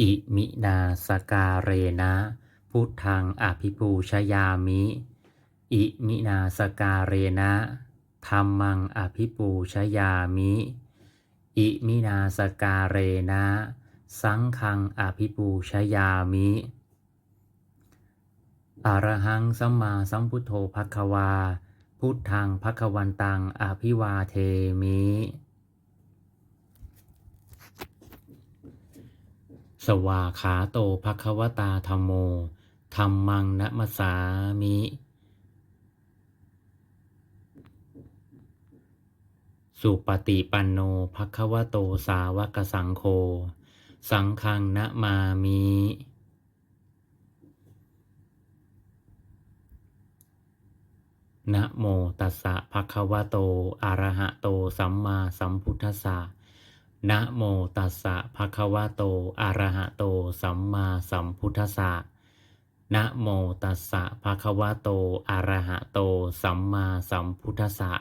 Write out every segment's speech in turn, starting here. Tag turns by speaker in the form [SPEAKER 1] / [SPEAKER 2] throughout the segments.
[SPEAKER 1] อิมินาสการเรนะ พุทธังอภิปูชยามิ อิมินาสการเรนะธรรมังอภิปูชยามิ อิมินาสการเรนะ สังฆังอภิปูชยามิอรหังสัมมาสัมพุทโธภควา พุทธังภควันตังอภิวาเทมิ สวาขาโตภควตาธรรมโมธรรมังนะมสสามิ สุปฏิปันโนภควโตสาวกสังโฆ สังฆังนะมามิ นะโมตัสสะภควะโต อะระหะโต สัมมาสัมพุทธัสสะ นะโมตัสสะภะคะวะโต อะระหะโต สัมมาสัมพุทธัสสะ นะโมตัสสะภะคะวะโต อะระหะโต สัมมาสัมพุทธัสสะ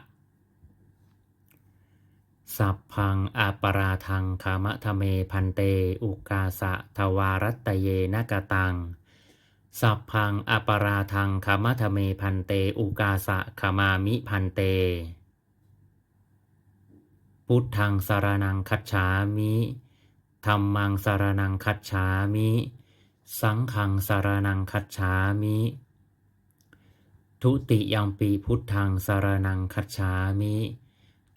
[SPEAKER 1] สัพพังอาปราทังคามะทะเมพันเต อุกาสะทวารัตตเยนกตัง สัพพังอปราทังคามะทะเมพันเต อุกาสะขามามิพันเต พุทธังสารนังคัจฉามิธรรมังสารนังคัจฉามิ สังฆังสารนังคัจฉามิ ทุติยัมปีพุทธังสารนังคัจฉามิ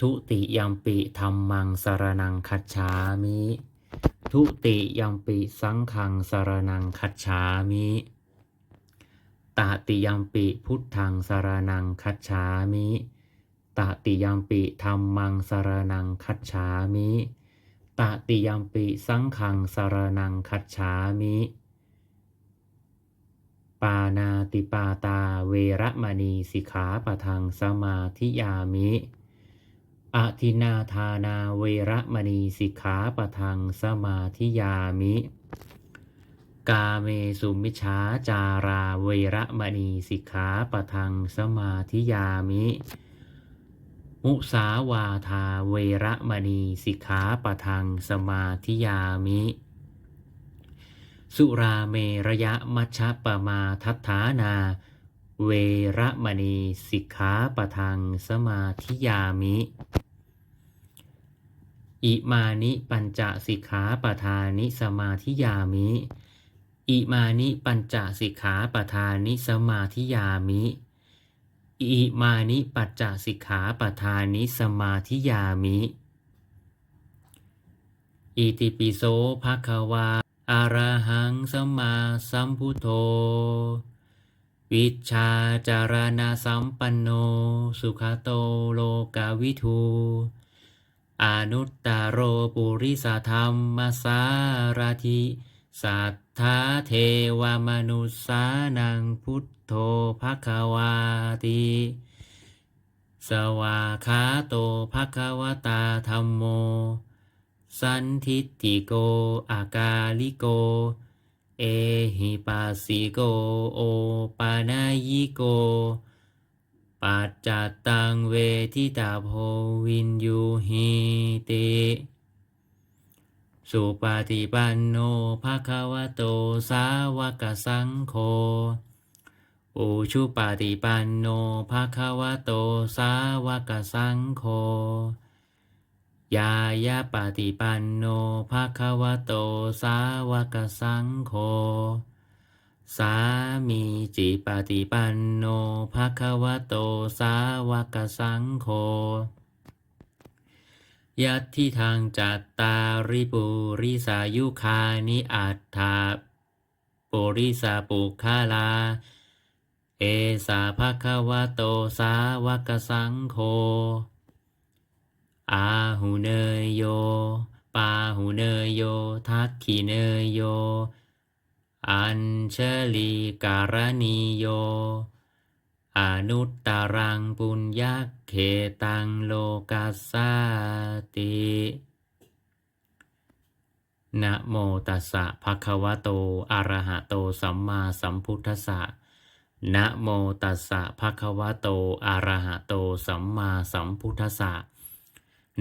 [SPEAKER 1] ทุติยัมปีธรรมังสารนังคัจฉามิ ทุติยัมปีสังฆังสารนังคัจฉามิตติยัมปิพุทธังสารนังคัจฉามิ ตติยัมปิธรรมังสารนังคัจฉามิตติยัมปิสังฆังสารนังคัจฉามิ ปานาติปาตาเวรมณีสิกขาปะทังสมาธิยามิอทินาทานาเวรมณีสิกขาปะทังสมาธิยามิ กาเมสุมิชฌาจาราเวรมณีสิกขาปะทังสมาธิยามิ มุสาวาทาเวระมณีสิกขาปะทังสมาธิยามิ สุราเมระยะมัชฌะปมาทัฏฐานา เวระมณีสิกขาปะทังสมาธิยามิ อิมานิปัญจสิกขาปทานิสมาธิยามิ อิมานิปัญจสิกขาปทานิสมาธิยามิ อิมานิปัจจสิกขาปทานิสมาธิยามิ อิติปิโสภะคะวาอะระหังสัมมาสัมพุทโธ วิชาจารณะสัมปันโน สุขโตโลกาวิทูอนุตตโรปุริสธรรมสารถิ สัทธาเทวมนุษสานังพุทโธภควาติสวาคาโตภควตาธรรมโม สันทิฏฐิโกอากาลิโก เอหิปัสสิโกโอปานายิโก ปัจจัตตังเวทิตาโพวินยูหิติ สุปฏิปันโนภะคะวะโตสาวกสังโฆอุชุปฏิปันโนภะคะวะโตสาวกสังโฆยายาปฏิปันโนภะคะวะโตสาวกสังโฆ สามีจิปฏิปันโนภะคะวะโตสาวกสังโฆ ยัตถิทางจัตตาริปุริสายุคานิอัตถาปุริสาปุคาลา เอสาภควะโตสาวกสังโฆอาหูเนยโย ปาหูเนยโย ทักขีเนยโย อัญเชลีการณีโย อนุตตรังปุญญาเขตังโลกัสสาตินะโมตัสสะภะคะวะโต อะระหะโต สัมมาสัมพุทธัสสะนะโมตัสสะภะคะวะโต อะระหะโต สัมมาสัมพุทธัสสะ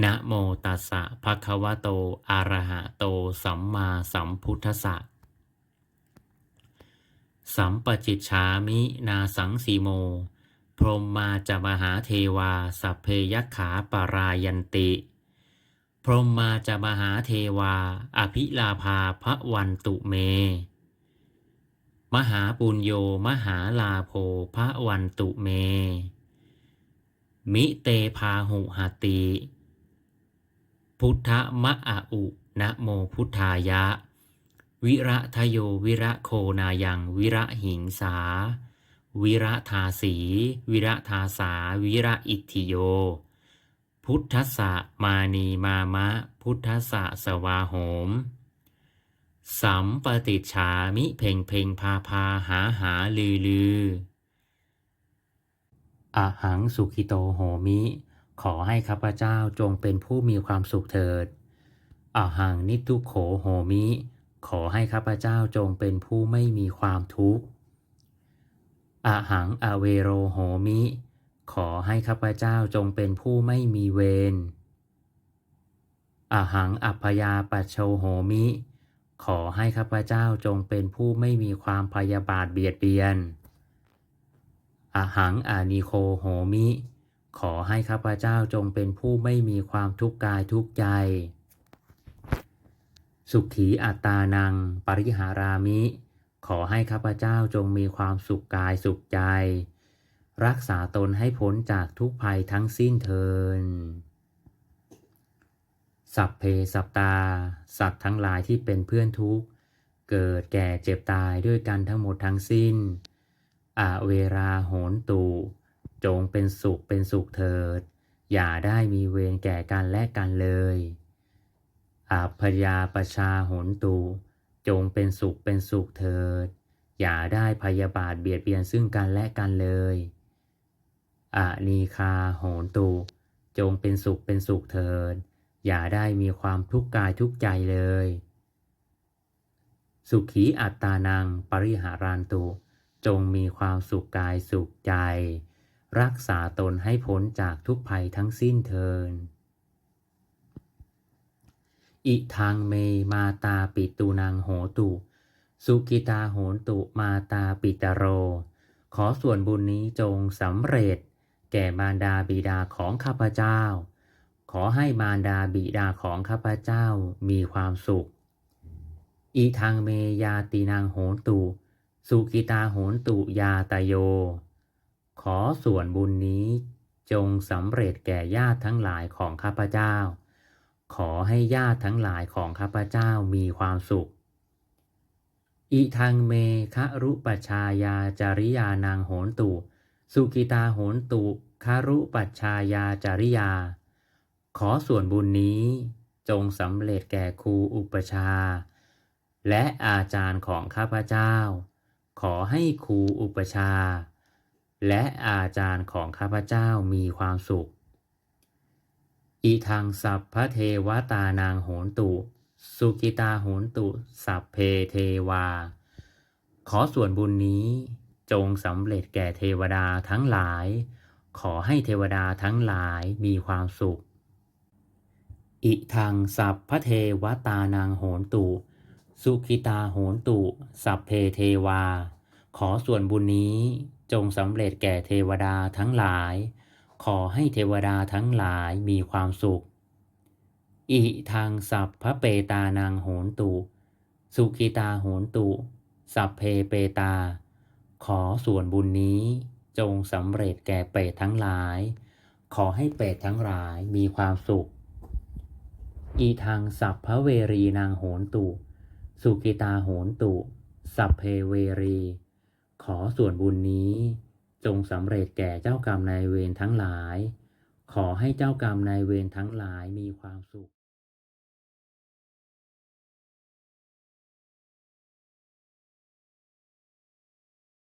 [SPEAKER 1] นะโมตัสสะภะคะวะโต อะระหะโต สัมมาสัมพุทธัสสะ สัมปจิตฉามินาสังสีโม พรหมมาจะมหาเทวา สัพเพยัคขาปรายันติ พรหมมาจะมหาเทวา อภิลาภาพระวันตุเม มหาปุญโยมหาลาโภพระวันตุเม มิเตพาหุหติ พุทธมะอะอุนะโมพุทธายะ วิระทโยวิระโคนายัง วิระหิงสา วิระทาสี วิระทาสา วิระอิทธิโย พุทธสสะมานีมามะ พุทธสสะสวาโหม สัมปติฉามิเพ่งเพ่งพาพาหาหาลือลืออหังสุขิโตโหมิ ขอให้ข้าพเจ้าจงเป็นผู้มีความสุขเถิดอหังนิทุโขโหมิ ขอให้ข้าพเจ้าจงเป็นผู้ไม่มีความทุกข์อหังอเวโรโหมิ ขอให้ข้าพเจ้าจงเป็นผู้ไม่มีเวรอหังอัพยาปัชโชโหมิ ขอให้ข้าพเจ้าจงเป็นผู้ไม่มีความพยาบาทเบียดเบียนอหังอานิโคโหมิ ขอให้ข้าพเจ้าจงเป็นผู้ไม่มีความทุกข์กายทุกข์ใจ สุขี อัตานัง ปริหารามิ ขอให้ข้าพเจ้าจงมีความสุขกายสุขใจ รักษาตนให้พ้นจากทุกภัยทั้งสิ้นเทินสัพเพสัปตา สัตว์ทั้งหลายที่เป็นเพื่อนทุกข์ เกิดแก่เจ็บตายด้วยกันทั้งหมดทั้งสิ้น อาเวราโหนตูจงเป็นสุขเป็นสุขเถิด อย่าได้มีเวรแก่กันและกันเลย อาพยาประชาโหนตู จงเป็นสุขเป็นสุขเถิด อย่าได้พยาบาทเบียดเบียนซึ่งกันและกันเลยอานีคาโหนตู จงเป็นสุขเป็นสุขเถิด อย่าได้มีความทุกข์กายทุกใจเลย สุขีอัตตานังปริหารันตุ จงมีความสุขกายสุขใจ รักษาตนให้พ้นจากทุกภัยทั้งสิ้นเทิน อิทางเมมาตาปิตูนางโหตุ สุกิตาโหนตุมาตาปิตโร ขอส่วนบุญนี้จงสำเร็จ แก่มารดาบิดาของข้าพเจ้า ขอให้มารดาบิดาของข้าพเจ้ามีความสุขอีทางเมยาตีนางโหนตุ สุกิตาโหนตุยาตโย ขอส่วนบุญนี้จงสำเร็จแก่ญาติทั้งหลายของข้าพเจ้า ขอให้ญาติทั้งหลายของข้าพเจ้ามีความสุข อิทังเมคะรุปชายาจาริยานางโหนตุ สุกิตาโหนตุคารุปชายาจาริยา ขอส่วนบุญนี้จงสำเร็จแก่ครูอุปชา และอาจารย์ของข้าพเจ้า ขอให้ครูอุปชา และอาจารย์ของข้าพเจ้ามีความสุข อีทางสัพพะเทวตานางโหนตุ สุกิตาโหนตุ สัพเพเทวา ขอส่วนบุญนี้จงสำเร็จแก่เทวดาทั้งหลาย ขอให้เทวดาทั้งหลายมีความสุข อิทังสัพพะเทวตานางโหนตุ สุขิตาโหนตุ สัพเพเทวา ขอส่วนบุญนี้จงสำเร็จแก่เทวดาทั้งหลาย ขอให้เทวดาทั้งหลายมีความสุข อิทังสัพพะเปตานางโหนตุ สุขิตาโหนตุ สัพเพเปตา ขอส่วนบุญนี้จงสำเร็จแก่เปรตทั้งหลาย ขอให้เปรตทั้งหลายมีความสุข อีทางสัพพะเวรีนางโหนตุ สุกิตาโหนตุ สัพเพเวรี ขอส่วนบุญนี้ จงสำเร็จแก่เจ้ากรรมนายเวรทั้งหลาย ขอให้เจ้ากรรมนายเวรทั้งหลายมีความสุข